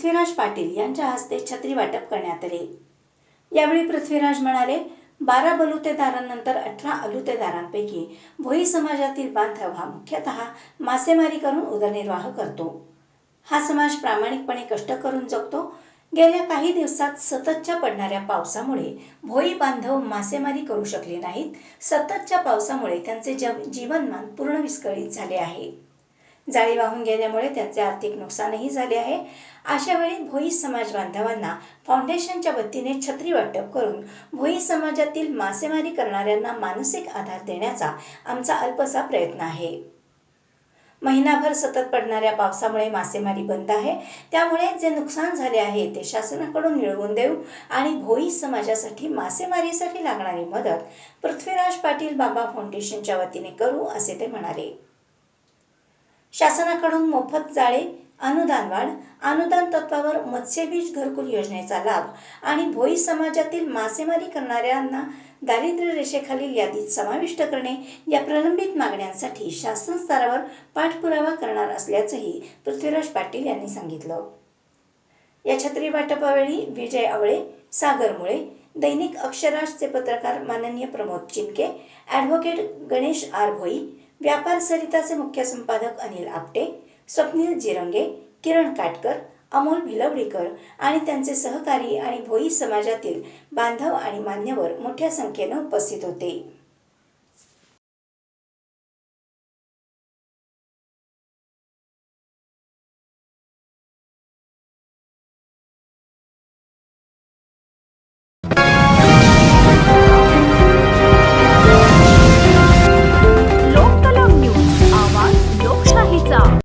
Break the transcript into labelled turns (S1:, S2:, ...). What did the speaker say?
S1: पृथ्वीराज पाटील यांच्या हस्ते छत्री वाटप करण्यात आले. यावेळी पृथ्वीराज म्हणाले बारा बलुतेदारांनंतर अठरा अलुतेदारांपैकी भोई समाजातील बांधव हा मुख्यतः मासेमारी करून उदरनिर्वाह करतो. हा समाज प्रामाणिकपणे कष्ट करून जगतो. गेल्या काही दिवसात सततच्या पडणाऱ्या पावसामुळे भोई बांधव मासेमारी करू शकले नाहीत. सततच्या पावसामुळे त्यांचे जव जीवनमान पूर्ण विस्कळीत झाले आहे. जाळी वाहून गेल्यामुळे त्यांचे आर्थिक नुकसानही झाले आहे. अशा वेळी भोई समाज बांधवांना फाउंडेशनच्या वतीने छत्री वाटप करून भोई समाजातील मासेमारी करणाऱ्यांना मानसिक आधार देण्याचा आमचा अल्पसा प्रयत्न आहे. महिनाभर सतत पडणाऱ्या पावसामुळे मासेमारी बंद आहे. त्यामुळे जे नुकसान झाले आहे ते शासनाकडून मिळवून देऊ आणि भोई समाजासाठी मासेमारीसाठी लागणारी मदत पृथ्वीराज पाटील बाबा फाउंडेशनच्या वतीने करू असे ते म्हणाले. शासनाकडून मोफत जाळे अनुदान वाढ अनुदान तत्वावर मत्स्यबीज घरकुल योजनेचा लाभ आणि भोई समाजातील मासेमारी करणाऱ्यांना दारिद्र्य रेषेखालील यादीत समाविष्ट करणे या प्रलंबित मागण्यांसाठी शासन स्तरावर पाठपुरावा करणार असल्याचंही पृथ्वीराज पाटील यांनी सांगितलं. या छत्री वाटपावेळी विजय आवळे सागर मुळे दैनिक अक्षराजचे पत्रकार माननीय प्रमोद चिमके ॲडव्होकेट गणेश आर भोई व्यापार सरिताचे मुख्य संपादक अनिल आपटे स्वप्नील जिरंगे किरण काटकर अमोल भिलवडीकर आणि त्यांचे सहकारी आणि भोई समाजातील बांधव आणि मान्यवर मोठ्या संख्येनं उपस्थित होते.